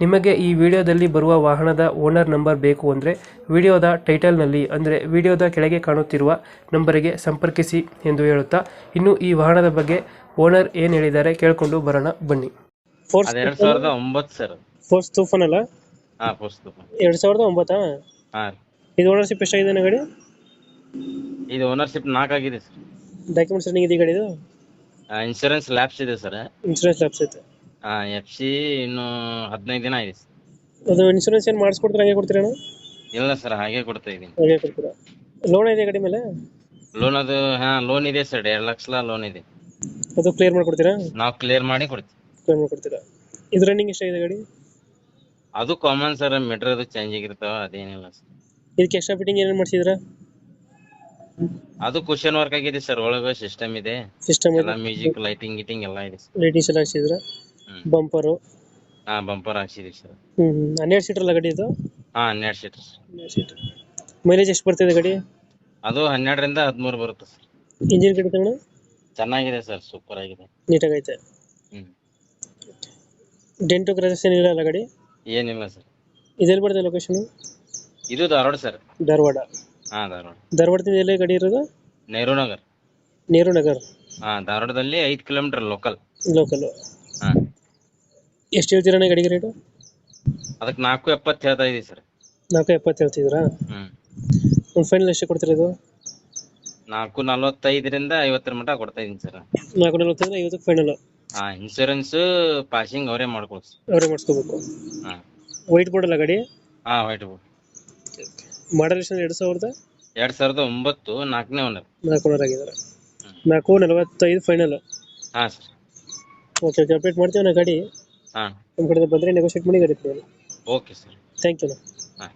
ನಿಮಗೆ ಈ ವಿಡಿಯೋದಲ್ಲಿ ಬರುವ ವಾಹನದ ಓನರ್ ನಂಬರ್ ಬೇಕು ಅಂದರೆ ವಿಡಿಯೋದ ಟೈಟಲ್ನಲ್ಲಿ ಅಂದರೆ ವಿಡಿಯೋದ ಕೆಳಗೆ ಕಾಣುತ್ತಿರುವ ನಂಬರಿಗೆ ಸಂಪರ್ಕಿಸಿ ಎಂದು ಹೇಳುತ್ತಾ ಇನ್ನು ಈ ವಾಹನದ ಬಗ್ಗೆ ಓನರ್ ಏನು ಹೇಳಿದ್ದಾರೆ ಕೇಳಿಕೊಂಡು ಬರೋಣ ಬನ್ನಿ. ಫೋರ್ಸ್ ಅದ್ ಎರಡ್ ಸಾವಿರದ ಒಂಬತ್ತು ಸರ್. ಫೋರ್ಸ್ ತೂಫಾನ್ ಅಲ್ಲ? ಹಾ ಎರಡು ಸಾವಿರದ ಒಂಬತ್ತಾ? ಹಾ ರೀ. ಇದು ಓನರ್ಶಿಪ್ ಎಷ್ಟಾಗಿದೆ ಗಾಡಿ? ಇದು ಓನರ್ಶಿಪ್ ಆಗಿದೆ ಸರ್. ಡಾಕ್ಯುಮೆಂಟ್ಸ್ ರನ್ನಿಂಗ್ ಇದೆ ಗಾಡಿದು? ಇನ್ಶೂರೆನ್ಸ್ ಲ್ಯಾಬ್ಸ್ ಇದೆ ಸರ್. ಲ್ಯಾಪ್ಸ್ ಐತೆ. ಎಫ್ ಸಿ ಇನ್ನು ಹದಿನೈದು ದಿನ ಆಗಿದೆ ಸರ್ ಅದು ಇನ್ಶೂರೆನ್ಸ್ ಏನು ಮಾಡಿಸ್ಕೊಡ್ತೀರಾ ಹಾಗೆ ಕೊಡ್ತೀರಾ ಅಣ್ಣ? ಇಲ್ಲ ಸರ್ ಹಾಗೆ ಕೊಡ್ತಾ ಇದೀನಿ ಹಾಗೆ ಕೊಡ್ತೀರಾ? ಲೋನ್ ಇದೆ ಗಾಡಿ ಮೇಲೆ? ಲೋನ್ ಅದು ಹಾ ಲೋನ್ ಇದೆ ಸರ್ ಎರಡು ಲಕ್ಷ ಲೋನ್ ಇದೆ. ಅದು ಕ್ಲಿಯರ್ ಮಾಡ್ಕೊಡ್ತೀರಾ? ನಾವು ಕ್ಲಿಯರ್ ಮಾಡಿ ಕೊಡ್ತೀವಿ. ಕ್ಲಿಯರ್ ಮಾಡ್ಕೊಡ್ತೀರಾ? ಇದು ರನ್ನಿಂಗ್ ಎಷ್ಟಾಗಿದೆ ಗಾಡಿ? ಅದು ಕಾಮನ್ ಸರ್ ಮೀಟರ್ ಅದು ಚೇಂಜ್ ಆಗಿರ್ತಾವ ಅದೇನಿಲ್ಲ ಸರ್ ಇದಕ್ಕೆ ಎಕ್ಸ್ಟ್ರಾ ಫಿಟ್ಟಿಂಗ್ ಏನೇನು ಮಾಡಿಸಿದ್ರಾ? ಅದು ಕ್ವಶನ್ ವರ್ಕ್ ಆಗಿದೆ ಸರ್ ಒಳಗೆ ಸಿಸ್ಟಮ್ ಇದೆ. ಸಿಸ್ಟಮ್ ಎಲ್ಲ ಮ್ಯೂಸಿಕ್ ಲೈಟಿಂಗ್ ಗಿಟಿಂಗ್ ಎಲ್ಲ ಇದೆ ಸರ್ ಲೈಟಿಂಗ್ಸ್ ಎಲ್ಲ ಹಾಕ್ಸಿದ್ರಾ? ಬಂಪರು. ಹಾ ಬಂಪರ್ ಹಾಕ್ಸಿದೀವಿ ಸರ್. ಹ್ಞೂ ಹ್ಞೂ ಹನ್ನೆರಡು ಸೀಟರ್ ಅಲ್ಲ ಗಾಡಿ ಇದು? ಹಾ ಹನ್ನೆರಡು ಸೀಟರ್ ಹನ್ನೆರಡು ಸೀಟರ್ ಮೈಲೇಜ್ ಎಷ್ಟು ಬರ್ತಿದೆ ಗಾಡಿ? ಅದು ಹನ್ನೆರಡರಿಂದ ಹದಿಮೂರು ಬರುತ್ತೆ ಸರ್. ಇಂಜಿನ್ ಗಾಡಿ ತಗೋಣ ಚೆನ್ನಾಗಿದೆ ಸರ್ ಸೂಪರ್ ಆಗಿದೆ. ನೀಟಾಗೈತೆ. ಹ್ಮ್. ಡೆಂಟು ಕ್ರೈಸಸ್ ಏನಿಲ್ಲ ಅಲ್ಲ ಗಾಡಿ? ಏನಿಲ್ಲ ಸರ್. ಇದೆಲ್ಲಿ ಬರ್ತದೆ ಲೊಕೇಶನ್ ಇದು ಧಾರವಾಡ ಸರ್. ಧಾರವಾಡ. ಹಾ ಧಾರವಾಡ. ಧಾರವಾಡದಿಂದ ಎಲ್ಲೇ ಗಾಡಿ ಇರೋದು? ನೆಹರು ನಗರ್. ನೆಹರು ನಗರ್. ಹಾ ಧಾರವಾಡದಲ್ಲಿ ಐದು ಕಿಲೋಮೀಟರ್ ಲೋಕಲ್ ಲೋಕಲ್ ಎಷ್ಟು ಹೇಳ್ತೀರಣ್ಣ ಗಾಡಿಗೆ ರೇಟು ಅದಕ್ಕೆ ನಾಲ್ಕು ಎಪ್ಪತ್ತು ಹೇಳ್ತಾ ಇದೀವಿ ಸರ್. ನಾಲ್ಕು ಎಪ್ಪತ್ತು ಹೇಳ್ತಿದ್ದೀರಾ? ಹ್ಞೂ ಒಂದು ಫೈನಲ್ ಎಷ್ಟು ಇದು? ನಾಲ್ಕು ನಲ್ವತ್ತೈದರಿಂದ ಐವತ್ತರ ಮಟ್ಟ ಕೊಡ್ತಾ ಇದೀನಿ ಸರ್. ನಾಲ್ಕು ನಲ್ವತ್ತೈದು ಐವತ್ತಕ್ಕೆ ಫೈನಲ್ ಹಾ ಇನ್ಶೂರೆನ್ಸ್ ಪಾಸಿಂಗ್ ಅವರೇ ಮಾಡ್ಕೊಳ್ಸಿ ಅವರೇ ಮಾಡಿಸ್ಕೋಬೇಕು. ಹಾ. ವೈಟ್ ಬೋರ್ಡ್ ಅಲ್ಲ ಗಾಡಿ? ಹಾ ವೈಟ್ ಬೋರ್ಡ್ ಮಾಡಲ್ ಎಷ್ಟು ಎರಡು ಸಾವಿರದ? ಎರಡ್ ಸಾವಿರದ ಒಂಬತ್ತು ನಾಲ್ಕನೇ ಓನರ್ ನಾಲ್ಕು ಒಂದರ ಆಗಿದ್ದಾರೆ. ನಾಲ್ಕು ನಲವತ್ತೈದು ಫೈನಲ್ ಹಾ ಸರ್. ಓಕೆ ಓಕೆ ಅಪ್ಡೇಟ್ ಮಾಡ್ತೀವಿ ನಾ ಗಾಡಿ. ಹಾ. ನಮ್ಮ ಕಡೆ ಬಂದರೆ ನೆಗೋಷಿಯೇಟ್ ಮಾಡಿ ಗಾಡಿ ಕೊಡಿ ಓಕೆ ಸರ್ ಥ್ಯಾಂಕ್ ಯು ಹಾ